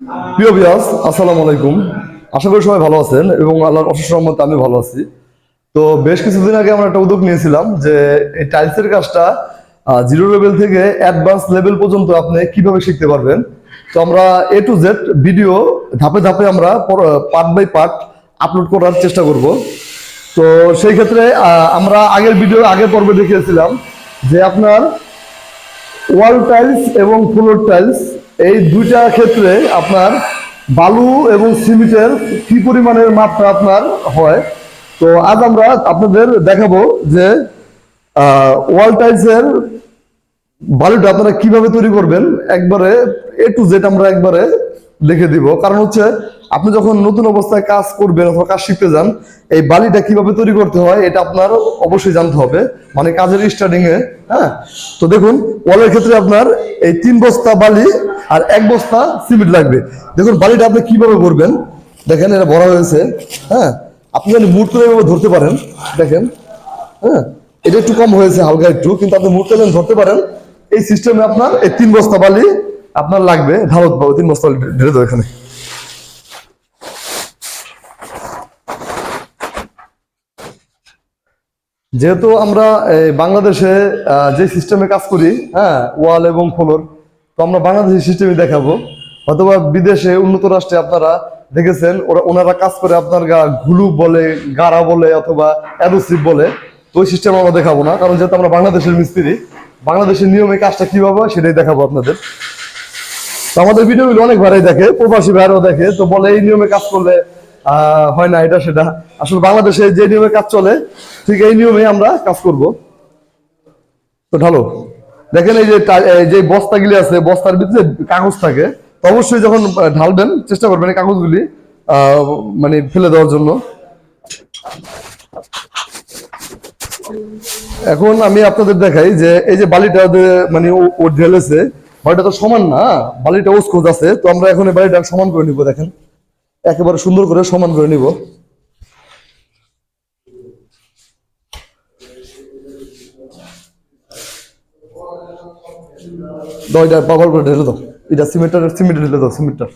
প্রিয় বিয়াস আসসালামু আলাইকুম। আশা করি সবাই ভালো আছেন এবং আল্লাহর অশেষ রহমতে আমি ভালো আছি। তো বেশ কিছুদিন আগে আমরা একটা উদ্যোগ নিয়েছিলাম যে এই টাইলসের কাজটা জিরো লেভেল থেকে অ্যাডভান্স লেভেল পর্যন্ত আপনি কীভাবে শিখতে পারবেন। তো আমরা এ টু জেড ভিডিও ধাপে ধাপে আমরা পার্ট বাই পার্ট আপলোড করার চেষ্টা করব। তো সেই ক্ষেত্রে আমরা আগের ভিডিও আগের পর্বে দেখিয়েছিলাম যে আপনার ওয়াল টাইলস এবং ফ্লোর টাইলস এই দুইটা ক্ষেত্রে আপনার বালু এবং সিমেন্টের কি পরিমাণের মাত্রা আপনার হয়? তো আজ আমরা আপনাদের দেখাবো যে ওয়াল টাইলসের বালুটা আপনারা কীভাবে তৈরি করবেন। একবারে এ টু জেড আমরা একবারে লিখে দিব। কারণ হচ্ছে, আপনি যখন নতুন অবস্থায় কাজ করবেন অথবা কাজ শিখতে যান, এই বালিটা কীভাবে তৈরি করতে হয়, এটা আপনার অবশ্যই জানতে হবে। মানে কাজের স্টার্টিং এ হ্যাঁ? তো দেখুন, ওয়ালের ক্ষেত্রে আপনার এই তিন বস্তা বালি আর এক বস্তা সিমেন্ট লাগবে। দেখুন, বালিটা আপনি কীভাবে করবেন দেখেন, এটা ভরা হয়েছে হ্যাঁ? আপনি যদি মুড এভাবে ধরতে পারেন, দেখেন হ্যাঁ? এটা একটু কম হয়েছে, হালকা একটু, কিন্তু আপনি মুহূর্তে ধরতে পারেন। এই সিস্টেমে আপনার এই তিন বস্তা বালি আপনার লাগবে ঢালত পাবো তিন ঢেলে এখানে। যেহেতু আমরা বাংলাদেশে যে সিস্টেমে কাজ করি হ্যাঁ ওয়াল এবং ফ্লোর, তো আমরা বাংলাদেশের সিস্টেমে দেখাবো। অথবা বিদেশে উন্নত রাষ্ট্রে আপনারা দেখেছেন, ওরা ওনারা কাজ করে আপনার গা ঘুলু বলে, গাড়া বলে, অথবা অ্যাডোসিভ বলে। তো ওই সিস্টেম আমরা দেখাবো না, কারণ যেহেতু আমরা বাংলাদেশের মিস্ত্রি, বাংলাদেশের নিয়মে কাজটা কীভাবে হয় সেটাই দেখাবো আপনাদের। আমাদের ভিডিওগুলো অনেক ভাড়াই দেখে, প্রবাসী ভাইরাও দেখে, তো বলে এই নিয়মে কাজ করলে হয় না এটা সেটা। আসলে বাংলাদেশে যে নিয়মে কাজ চলে, ঠিক এই নিয়মে আমরা কাজ করব। তো ঢালো, দেখেন এই যে বস্তাগুলি আছে, বস্তার ভিতরে কাগজ থাকে অবশ্যই যখন ঢালবেন, চেষ্টা করবেন এই কাগজগুলি মানে ফেলে দেওয়ার জন্য। এখন আমি আপনাদের দেখাই যে, এই যে বালিটা মানে ও ঢেলেছে বালিটা তো সমান না, বালিটা ওস আছে, তো আমরা এখন এই বালিটা সমান করে নিব, দেখেন। একেবারে সুন্দর করে সমান করে নিব। দাও, এটা পাবার করে ঢেলে দাও। এটা সিমেন্টার, সিমেন্ট ঢেলে দাও, সিমেন্টটা।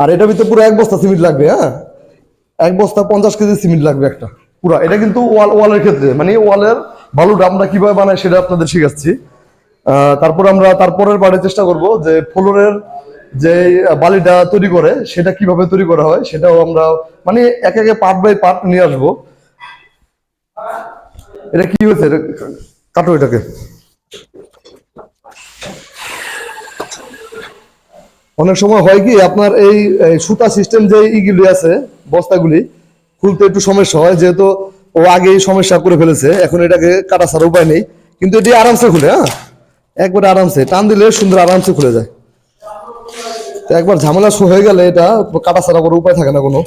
আর এটা ভিতরে পুরো এক বস্তা সিমেন্ট লাগবে হ্যাঁ? এক বস্তা পঞ্চাশ কেজি সিমেন্ট লাগবে একটা, পুরো। এটা কিন্তু ওয়াল, ওয়ালের ক্ষেত্রে মানে ওয়ালের বালুটা আমরা কীভাবে বানাই সেটা আপনাদের শিখাচ্ছি। তারপর আমরা তারপরের বারে চেষ্টা করব যে ফ্লোরের যে বালিটা তৈরি করে, সেটা কীভাবে তৈরি করা হয়, সেটাও আমরা মানে এক একে পার্ট বাই পার্ট নিয়ে আসব। এটা কি হয়েছে? কাটো এটাকে। অনেক সময় হয় কি, আপনার এই সুতা সিস্টেম যে ইগুলি আছে, বস্তাগুলি, খুলতে একটু সমস্যা হয়, যেহেতু ও আগেই সমস্যা করে ফেলেছে, এখন এটাকে কাটা ছাড়া উপায় নেই। কিন্তু এটি আরামসে খুলে হ্যাঁ? একবারে আরামসে, টান দিলে সুন্দর আরামসে খুলে যায়। তো একবার ঝামেলা হয়ে গেলে এটা কাটা ছাড়া কোনো উপায় থাকে না কোনো।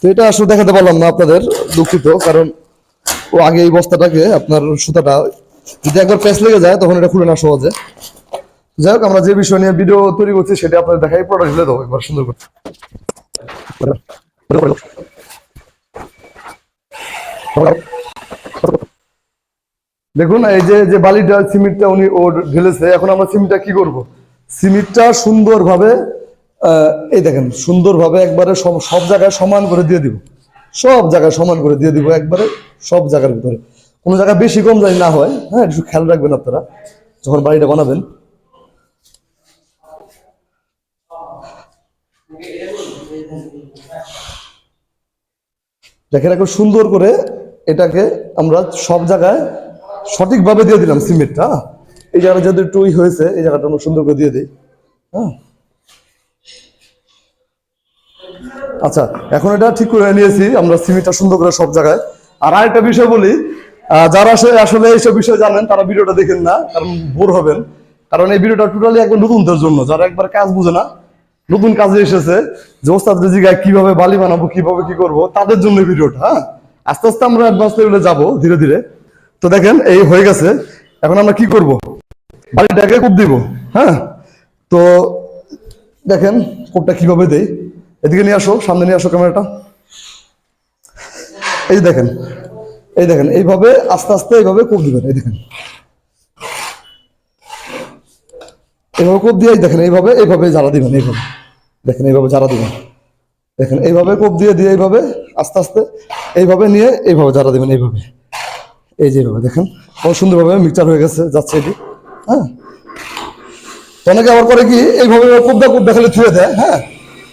তো এটা আসলে দেখাতে পারলাম না আপনাদের দুঃখিত, কারণ ও আগে এই বস্তাটাকে, আপনার সুতাটা যদি একবার প্যাচ লেগে যায়, তখন এটা খুলে না সহজে যাই হোক, আমরা যে বিষয় নিয়ে ভিডিও তৈরি করছি, সেটা আপনাদের দেখাই প্রোডাক্ট ঢেলে দেবো একবার সুন্দর করে। দেখুন, এই যে যে বালিটা সিমেন্টটা উনি ও ঢেলেছে, এখন আমরা সিমেন্টটা কি করব? সিমেন্টটা সুন্দরভাবে এই দেখেন, সুন্দরভাবে একবারে সব- জায়গায় সমান করে দিয়ে দিব। সব জায়গায় সমান করে দিয়ে দিব একবারে, সব জায়গার ভিতরে। কোনো জায়গায় বেশি কম জানি না হয় হ্যাঁ একটু খেয়াল রাখবেন আপনারা, যখন বাড়িটা বানাবেন। দেখেন, এখন সুন্দর করে এটাকে আমরা সব জায়গায় সঠিকভাবে দিয়ে দিলাম সিমেন্টটা? এই জায়গাটা যদি একটু হয়েছে, এই জায়গাটা সুন্দর করে দিয়ে দিই। হ্যাঁ। আচ্ছা এখন এটা ঠিক করে নিয়েছি, আমরা সিমেন্টটা সুন্দর করে সব জায়গায়। আর আরেকটা বিষয় বলি যারা আসলে আসলে এইসব বিষয় জানেন, তারা ভিডিওটা দেখেন না, কারণ বোর হবেন। কারণ এই ভিডিওটা টোটালি একবার নতুনদের জন্য, যারা একবার কাজ বুঝে না, নতুন কাজে এসেছে, যে ওস্তাদ জিগায় কীভাবে বালি বানাবো, কীভাবে কি করব, তাদের জন্য ভিডিওটা হ্যাঁ। আস্তে আস্তে আমরা অ্যাডভান্স লেভেলে যাব, ধীরে ধীরে। তো দেখেন, এই হয়ে গেছে। এখন আমরা কি করব? বালিটাকে কূপ দিব হ্যাঁ? তো দেখেন, কোপটা কীভাবে দেই? এদিকে নিয়ে আসো, সামনে নিয়ে আসো ক্যামেরাটা। এই দেখেন এই দেখেন, এইভাবে, আস্তে আস্তে এইভাবে কোপ দিবেন, এই দেখেন। এইভাবে কোপ দিয়ে দেখেন, এইভাবে এইভাবে জ্বালা দিবেন, এইভাবে। দেখেন, এইভাবে জ্বালা দিবেন। দেখেন, এইভাবে কোপ দিয়ে দিয়ে এইভাবে, আস্তে আস্তে, এইভাবে নিয়ে এইভাবে জ্বালা দিবেন, এইভাবে। এই যে এইভাবে দেখেন, কত সুন্দরভাবে মিক্সচার হয়ে গেছে, যাচ্ছে এটি হ্যাঁ? অনেকে আবার করে কি, এইভাবে কোবদা কোবদা খালি ছুঁয়ে দেয় হ্যাঁ?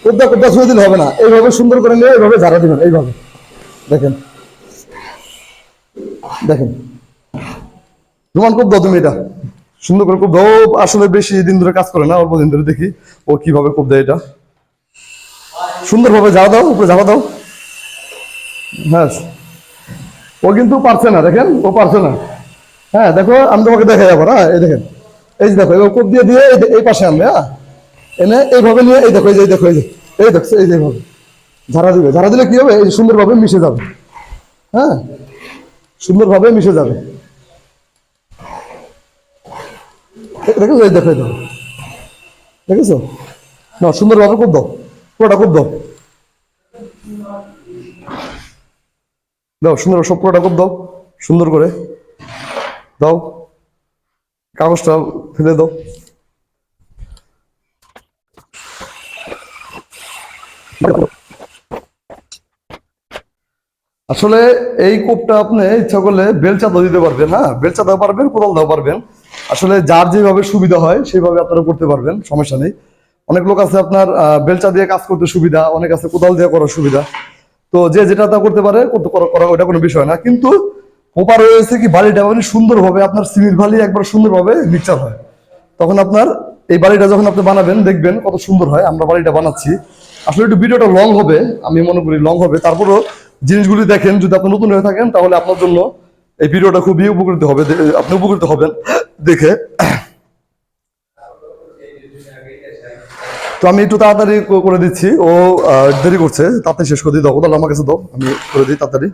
কোবদা কোবদা ছুঁয়ে দিলে হবে না, এইভাবে সুন্দর করে নিয়ে এইভাবে ঝাড়া দিবেন, এইভাবে। দেখেন দেখেন। রোমান খুব তুমি এটা, সুন্দর করে খুব ও আসলে বেশি দিন ধরে কাজ করে না, অল্প দিন ধরে দেখি ও কীভাবে খুব দেয় এটা। সুন্দরভাবে ঝাড়া দাও, উপরে ঝাড়া দাও। হ্যাঁ ও কিন্তু পারছে না, দেখেন? ও পারছে না। হ্যাঁ দেখো, আমি তোমাকে দেখাই যাব না এই দেখেন। এই যে দেখো, এবার কোপ দিয়ে দিয়ে এই পাশে আনবে হ্যাঁ? এনে এইভাবে নিয়ে, এই দেখো, এই যে, এই দেখো, এই যে, এই দেখছ, এই যে এইভাবে। ঝাড়া দিবে, ঝাড়া দিলে কি হবে? এই সুন্দরভাবে মিশে যাবে। হ্যাঁ? সুন্দরভাবে মিশে যাবে। দেখেছ? এই দেখো এই দেখো। দেখেছ? না, সুন্দরভাবে খুব দাও। পুরোটা খুব দাও। দাও, সুন্দর সব খুব দাও, সুন্দর করে। দাও, কাগজটা ফেলে দাও। আসলে এই কোপটা আপনি ইচ্ছা করলে বেলচাদা দিতে পারবেন হ্যাঁ? বেলচাদা পারবেন কোদাল দাও পারবেন। আসলে যার যেভাবে সুবিধা হয়, সেইভাবে আপনারা করতে পারবেন, সমস্যা নেই। অনেক লোক আছে আপনার বেলচা দিয়ে কাজ করতে সুবিধা, অনেক আছে কোদাল দিয়ে করার সুবিধা। তো যে যেটা তা করতে পারে, করতে করা ওটা কোনো বিষয় না। কিন্তু কোপার রয়েছে কি বাড়িটা মানে সুন্দরভাবে আপনার সিমির ভালি একবার সুন্দরভাবে মিক্সচার হয়। তখন আপনার এই বাড়িটা যখন আপনি বানাবেন, দেখবেন কত সুন্দর হয়। আমরা বাড়িটা বানাচ্ছি। আসলে একটু ভিডিওটা লং হবে, আমি মনে করি লং হবে। তারপরও জিনিসগুলি দেখেন, যদি আপনি নতুন হয়ে থাকেন, তাহলে আপনার জন্য এই ভিডিওটা খুবই উপকৃত হবে। আপনি উপকৃত হবেন দেখে। তো আমি একটু তাড়াতাড়ি করে দিচ্ছি। ও দেরি করছে। তাড়াতাড়ি শেষ করে দিই। দাও তাহলে আমার কাছে দাও। আমি করে দিই তাড়াতাড়ি।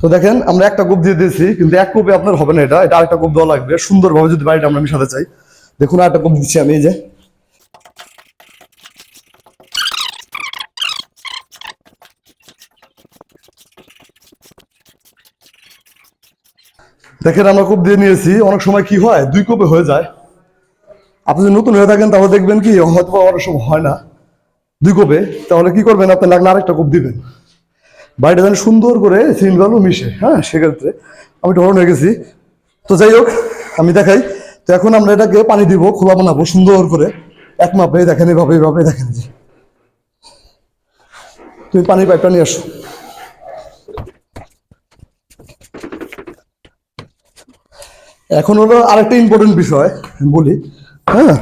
তো দেখেন, আমরা একটা কূপ দিয়ে দিয়েছি, কিন্তু এক কূপে আপনার হবে না এটা। এটা আরেকটা কূপ দেওয়া লাগবে। সুন্দরভাবে যদি বাড়িটা আমরা মিশাতে চাই। দেখুন, আরেকটা কূপ দিচ্ছি আমি, এই যে। দেখেন আমরা কূপ দিয়ে নিয়েছি, অনেক সময় কি হয়, দুই কূপে হয়ে যায়। আপনি যদি নতুন হয়ে থাকেন, তাহলে দেখবেন কি, হয়তো অনেক সময় হয় না দুই কূপে। তাহলে কি করবেন, আপনি লাগলে আরেকটা কূপ দিবেন। বাড়িটা যেন সুন্দর করে সিমেন্ট বালু মিশে হ্যাঁ সেক্ষেত্রে আমি হরণ হয়ে গেছি। তো যাই হোক, আমি দেখাই। তো এখন আমরা এটাকে পানি দিব, খোলা বানাবো, সুন্দর করে। এক মাপে, দেখেন এভাবে এভাবে, দেখেন জি তুমি পানির পাইপটা নিয়ে আসো। এখন হলো আরেকটা ইম্পর্টেন্ট বিষয় বলি হ্যাঁ?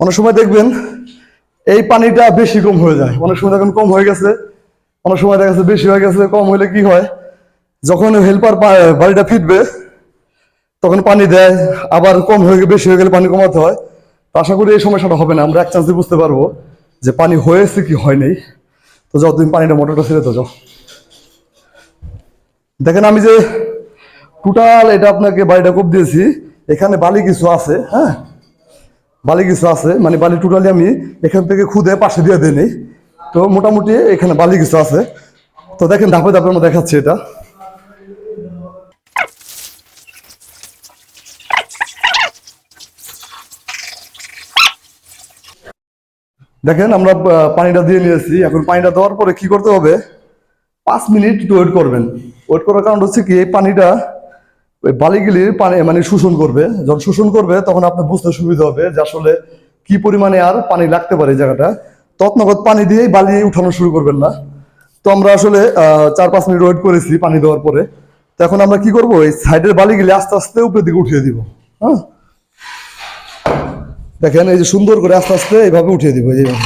অনেক সময় দেখবেন এই পানিটা বেশি কম হয়ে যায়। অনেক সময় দেখুন কম হয়ে গেছে, অনেক সময় দেখা যাচ্ছে বেশি হয়ে গেছে, কম হলে কি হয়? যখন হেল্পার বাড়িটা ফিটবে, তখন পানি দেয়, আবার কম হয়ে গেলে, বেশি হয়ে গেলে পানি কমাতে হয়। আশা করি এই সমস্যাটা হবে না, আমরা এক চান্সে বুঝতে পারব যে পানি হয়েছে কি হয় নাই। তো তুমি পানিটা মোটরটা ছেড়ে তো যাও। দেখেন আমি যে টোটাল এটা আপনাকে বাড়িটা কোপ দিয়েছি। এখানে বালি কিছু আছে হ্যাঁ? বালি কিছু আছে মানে বালি টোটালি আমি এখান থেকে খুদে পাশে দিয়ে দিই তো মোটামুটি এখানে বালি কিছু আছে। তো দেখেন ধাপে ধাপে আমরা দেখাচ্ছি এটা। দেখেন আমরা পানিটা দিয়ে নিয়েছি। এখন পানিটা দেওয়ার পরে কি করতে হবে? পাঁচ মিনিট একটু ওয়েট করবেন। ওয়েট করার কারণ হচ্ছে কি, এই পানিটা ওই বালিগুলির পানি মানে শোষণ করবে। যখন শোষণ করবে, তখন আপনার বুঝতে সুবিধা হবে যে আসলে কি পরিমাণে আর পানি লাগতে পারে এই জায়গাটা। তৎনগত পানি দিয়েই বালি উঠানো শুরু করবেন না। তো আমরা আসলে চার পাঁচ মিনিট ওয়েট করেছি পানি দেওয়ার পরে। তো এখন আমরা কি করব? এই সাইডের বালিগুলি আস্তে আস্তে উপরের দিকে উঠিয়ে দিব। হ্যাঁ? দেখেন, এই যে সুন্দর করে আস্তে আস্তে এইভাবে উঠিয়ে দিব, এইভাবে।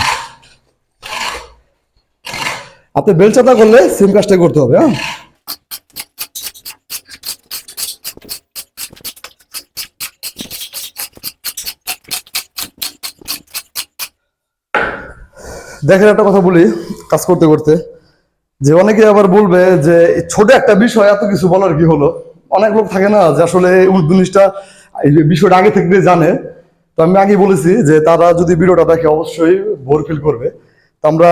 আপনি বেলচাতা করলে সেম কাজটাই করতে হবে হ্যাঁ? দেখেন একটা কথা বলি, কাজ করতে করতে, যে অনেকে আবার বলবে যে ছোট একটা বিষয়, এত কিছু বলার কি হলো? অনেক লোক থাকে না যে আসলে জিনিসটা বিষয়টা আগে থেকে জানে। তো আমি আগেই বলেছি যে তারা যদি ভিডিওটা দেখে অবশ্যই বোর ফিল করবে। তো আমরা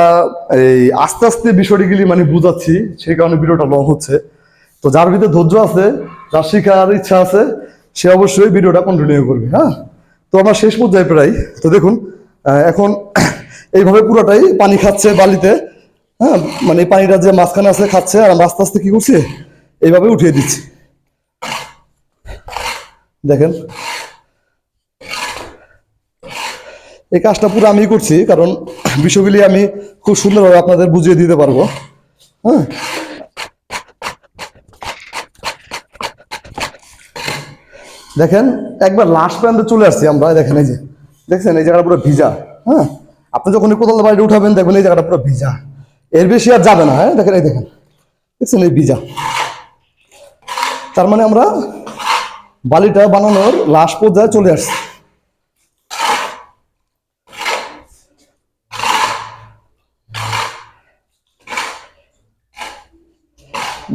এই আস্তে আস্তে বিষয়গুলি মানে বুঝাচ্ছি, সেই কারণে ভিডিওটা লং হচ্ছে। তো যার ভিতরে ধৈর্য আছে, যার শেখার ইচ্ছা আছে, সে অবশ্যই ভিডিওটা কন্টিনিউ করবে হ্যাঁ? তো আমার শেষ পর্যায়ে প্রায়, তো দেখুন এখন এইভাবে পুরোটাই পানি খাচ্ছে বালিতে। হ্যাঁ মানে পানিটা যে মাঝখানে আছে খাচ্ছে, আর আমরা আস্তে আস্তে কি করছি? এইভাবে উঠিয়ে দিচ্ছি। দেখেন। এই কাজটা পুরো আমি করছি, কারণ বিষয়গুলি আমি খুব সুন্দরভাবে আপনাদের বুঝিয়ে দিতে পারব। হ্যাঁ। দেখেন, একবার লাস্ট পর্যন্ত চলে আসছি আমরা, দেখেন এই যে। দেখছেন, এই জায়গাটা পুরো ভিজা। হ্যাঁ। আপনি যখন এই কোদাল বাড়িতে উঠাবেন, দেখবেন এই জায়গাটা পুরো ভিজা। এর বেশি আর যাবে না হ্যাঁ? দেখেন, এই দেখেন। দেখছেন, এই ভিজা। তার মানে আমরা বালিটা বানানোর লাশ পর্যায়ে চলে আসছি।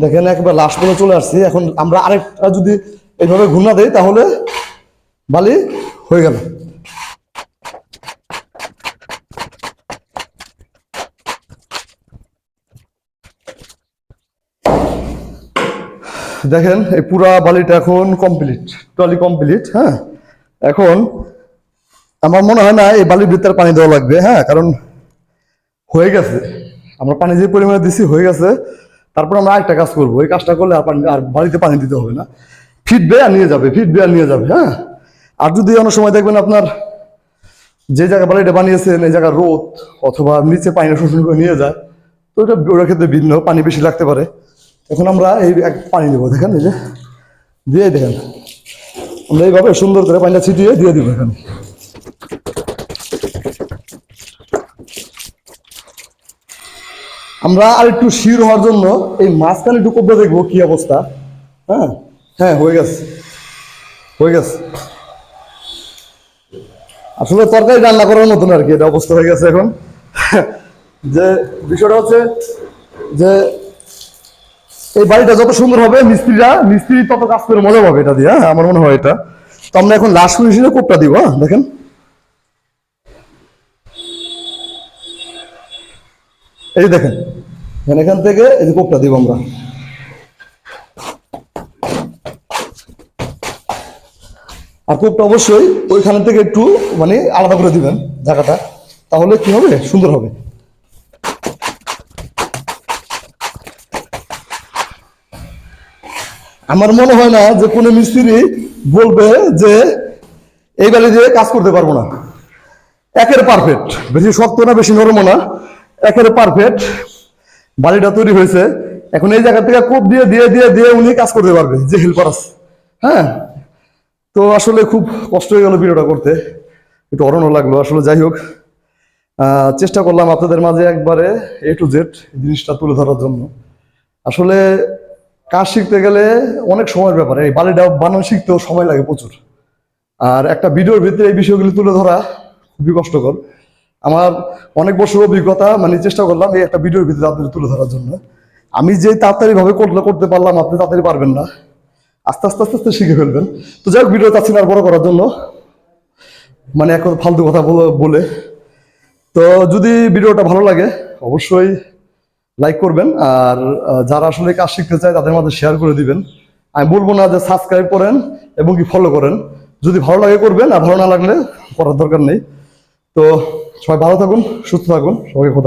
দেখেন, একবার লাশ পর্যন্ত চলে আসছি। এখন আমরা আরেকটা যদি এইভাবে ঘূর্ণা দেই, তাহলে বালি হয়ে গেল। দেখেন, এই পুরা বালিটা এখন কমপ্লিট টোটালি কমপ্লিট হ্যাঁ? এখন আমার মনে হয় না এই বালির ভিতরে পানি দেওয়া লাগবে হ্যাঁ? কারণ হয়ে গেছে। আমরা পানি যে পরিমাণে দিছি, হয়ে গেছে। তারপর আমরা আরেকটা কাজ করব। এই কাজটা করলে আর আর বাড়িতে পানি দিতে হবে না। ফিটবে আর নিয়ে যাবে ফিটবে আর নিয়ে যাবে হ্যাঁ? আর যদি অনেক সময় দেখবেন আপনার যে জায়গায় বাড়িটা বানিয়েছেন, এই জায়গায় রোদ অথবা নিচে পানি শোষণ করে নিয়ে যায়, তো ওটা ওটার ক্ষেত্রে ভিন্ন, পানি বেশি লাগতে পারে। এখন আমরা এই এক পানি দেবো, দেখেন এই যে, দিয়ে দেখেন আমরা এইভাবে সুন্দর করে পানিটা ছিটিয়ে দিয়ে দিব এখানে। আমরা আর একটু শির হওয়ার জন্য এই মাঝখানে একটু কবরা দেখব কি অবস্থা। হ্যাঁ? হ্যাঁ হয়ে গেছে। হয়ে গেছে। আসলে তরকারি রান্না করার মতন আর কি, এটা অবস্থা হয়ে গেছে এখন। যে বিষয়টা হচ্ছে যে এই বাড়িটা যত সুন্দর হবে, মিস্ত্রিরা, মিস্ত্রি তত কাজ করে মজা পাবে এটা দিয়ে হ্যাঁ? আমার মনে হয় এটা। তো আমরা এখন লাস্ট ফিনিশিংয়ে কোপটা দিব হ্যাঁ? দেখেন। এই দেখেন, এখান থেকে এই যে কোপটা দিব আমরা। আর কোপটা অবশ্যই ওইখান থেকে একটু মানে আলাদা করে দিবেন জায়গাটা তাহলে কি হবে? সুন্দর হবে। আমার মনে হয় না যে কোনো মিস্ত্রি বলবে যে এই বালি দিয়ে কাজ করতে পারব না। একের পারফেক্ট বেশি শক্ত না, বেশি নরম না। একের পারফেক্ট বাড়িটা তৈরি হয়েছে। এখন এই জায়গা থেকে কোপ দিয়ে দিয়ে দিয়ে দিয়ে উনি কাজ করতে পারবে, যে হেল্পার আছে। হ্যাঁ? তো আসলে খুব কষ্ট হয়ে গেল ভিডিওটা করতে। একটু অরণ্য লাগল, আসলে যাই হোক। চেষ্টা করলাম আপনাদের মাঝে একবারে এ টু জেড জিনিসটা তুলে ধরার জন্য। আসলে কাজ শিখতে গেলে অনেক সময়ের ব্যাপার। এই বালিটা বানানো শিখতেও সময় লাগে প্রচুর। আর একটা ভিডিওর ভিতরে এই বিষয়গুলি তুলে ধরা খুবই কষ্টকর। আমার অনেক বছর অভিজ্ঞতা মানে চেষ্টা করলাম এই একটা ভিডিওর ভিতরে আপনাদের তুলে ধরার জন্য। আমি যে তাড়াতাড়িভাবে করলে করতে পারলাম, আপনি তাড়াতাড়ি পারবেন না। আস্তে আস্তে আস্তে আস্তে শিখে ফেলবেন। তো যাই হোক ভিডিও চাচ্ছি না আর বড় করার জন্য। মানে এখন ফালতু কথা বলে। তো যদি ভিডিওটা ভালো লাগে, অবশ্যই লাইক করবেন আর যারা আসলে কাজ শিখতে চায় তাদের মধ্যে শেয়ার করে দিবেন। আমি বলব না যে সাবস্ক্রাইব করেন এবং কি ফলো করেন। যদি ভালো লাগে করবেন আর ভালো না লাগলে করার দরকার নেই। তো সবাই ভালো থাকুন, সুস্থ থাকুন। সবাই কথা